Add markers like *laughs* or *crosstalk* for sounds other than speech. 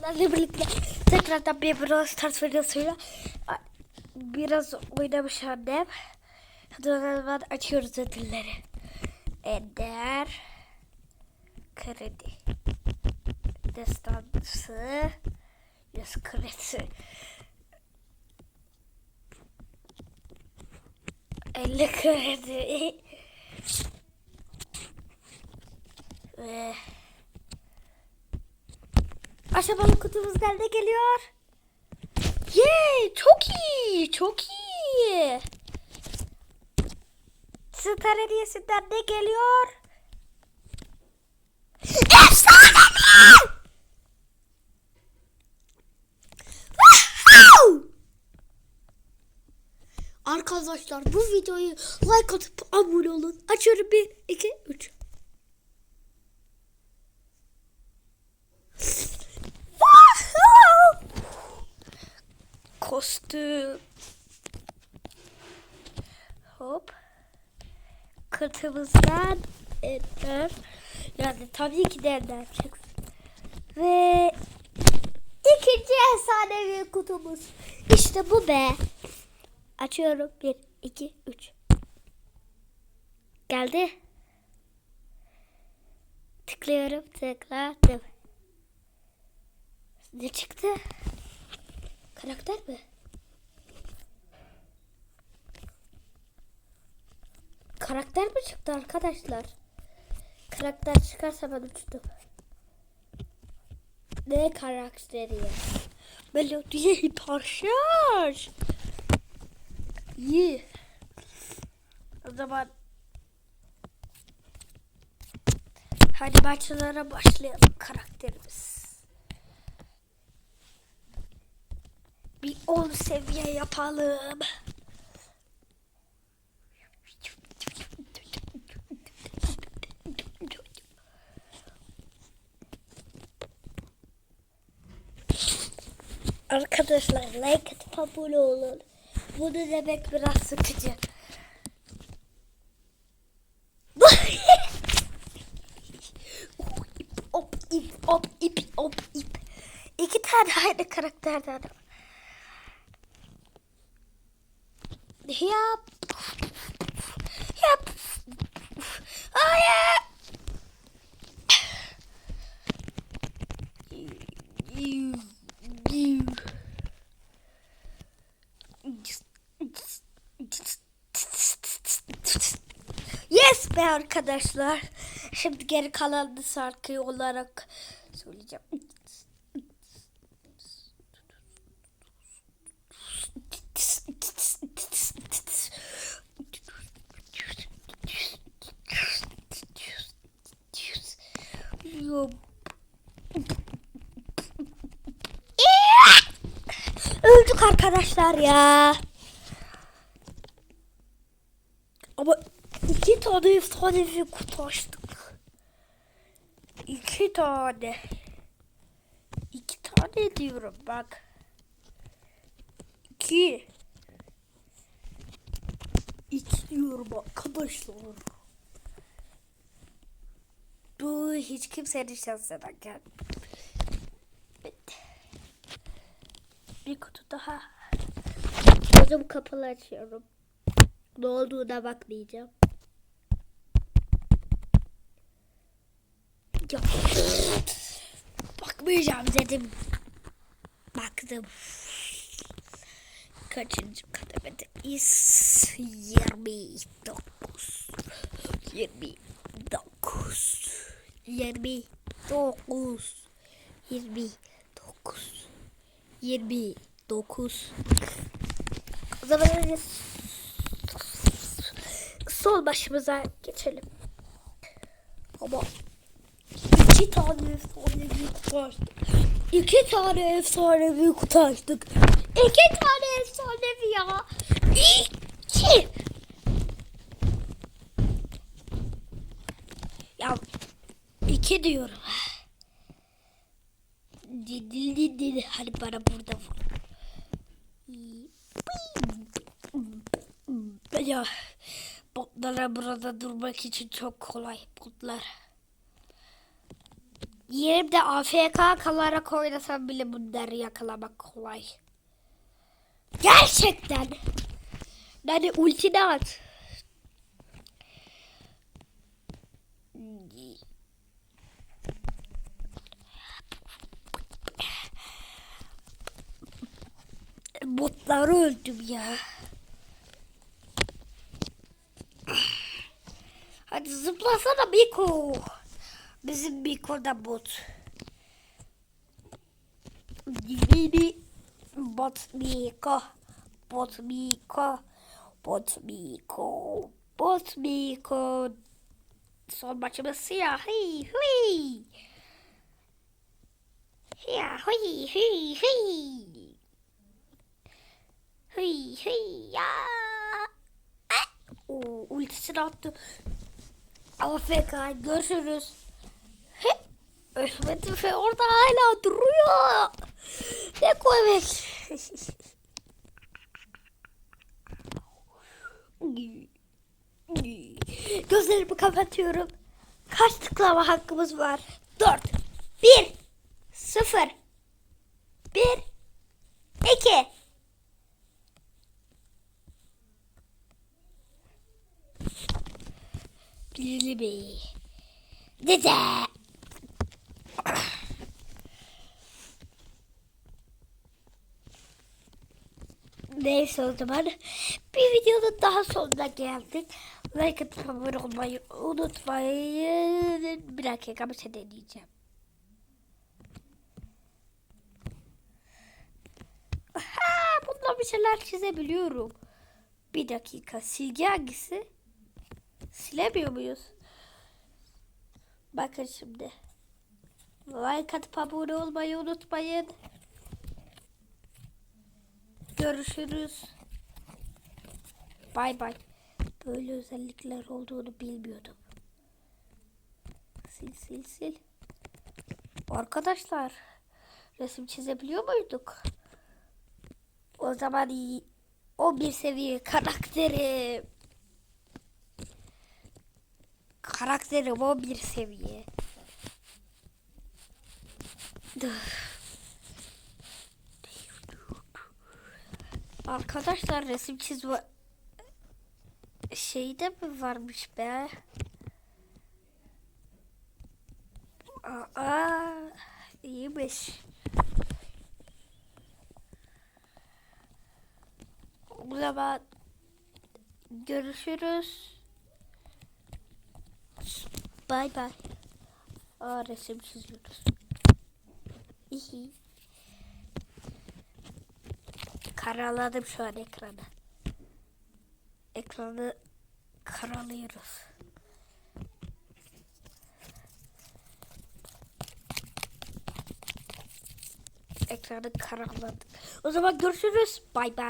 sizlerle birlikte tekrardan bir Brawl Stars videosuyla biraz oynamış annem. Zaman açıyoruz ödülleri. Ender Kredi Destansı Yüz kredi 50 kredi ve aşamalı kutumuz nerede geliyor? Yay! Çok iyi! Çok iyi! Star hediyesinden ne geliyor? Woohoo! Arkadaşlar bu videoyu like atıp abone olun. Açıyorum 1, 2, 3. Kostüm. Hop. Kırtımızdan ender. Yani tabii ki de ender çıksın. Ve ikinci efsanevi kutumuz. İşte bu be. Açıyorum. 1, 2, 3. Geldi. Tıklıyorum. Tıkladım. Ne çıktı? Karakter mi? Karakter mi çıktı arkadaşlar? Karakter çıkarsa ben uçtum. Ne karakteri ya? Melodiye taşır. İyi. O zaman hadi maçlara başlayalım karakterimiz. Bir 10 seviye yapalım. Arkadaşlar like atıp abone olun. Bunu demek biraz sıkıcı. *laughs* op ip op ip op ip. İki tane aynı karakterden. Yap. Yap. Hayır. Yes be arkadaşlar. Şimdi geri kalan şarkı olarak söyleyeceğim. Yok. Öldük arkadaşlar ya. Ama iki tane efsanevi kutu açtık. İki tane. İki tane diyorum bak. İki. İki diyorum arkadaşlar. Bu hiç kimsenin şansına gel. Bitti. Bir kutu daha. Gözüm kapalı açıyorum. Ne olduğuna bakmayacağım. Ya. Bakmayacağım dedim. Baktım. Kaçıncı kademedeyiz? 29. 29. 29. 29. 29. O zaman önce sol başımıza geçelim. Ama iki tane efsanevi kutu açtık. İki tane efsanevi kutu açtık. İki tane efsanevi ya. İki. Ya iki diyorum. Dil dil dil. Hadi bana burada vur. Ya botlara burada durmak için çok kolay botlar. Yerimde AFK kalarak oynasam bile bunları yakalamak kolay. Gerçekten. Yani ultini at. Botları öldüm ya. Hadi zıplasana Miko. Bizim Miko da bot. Dini bot Miko. Bot Miko. Bot Miko. Bot Miko. Son maçımız siyah. Hıy hıy. Ya hıy hıy hıy. Hıy hıy ya. Ah! Oo, ultisini attı. AFK görüşürüz. Ölmedi ve orada hala duruyor. Ne koymak? Gözlerimi kapatıyorum. Kaç tıklama hakkımız var? 4, 1, 0, 1, 2. Lili Dede. Neyse o zaman bir videonun daha sonuna geldik. Like atıp abone olmayı unutmayın. Bir dakika bir şey deneyeceğim. Ha, bundan bir şeyler çizebiliyorum. Bir dakika. Silgi hangisi? Silemiyor muyuz? Bakın şimdi. Like atıp abone olmayı unutmayın. Görüşürüz. Bay bay. Böyle özellikler olduğunu bilmiyordum. Sil sil sil. Arkadaşlar resim çizebiliyor muyduk? O zaman iyi. 11 seviye karakterim. Karakterim 11 seviye. Arkadaşlar resim çizme şeyde mi varmış be? Aa, iyiymiş. O zaman görüşürüz. Bay bay. Aa resim çiziyoruz. İyi. Karaladım şu an ekranı. Ekranı karalıyoruz. Ekranı karaladık. O zaman görüşürüz. Bay bay.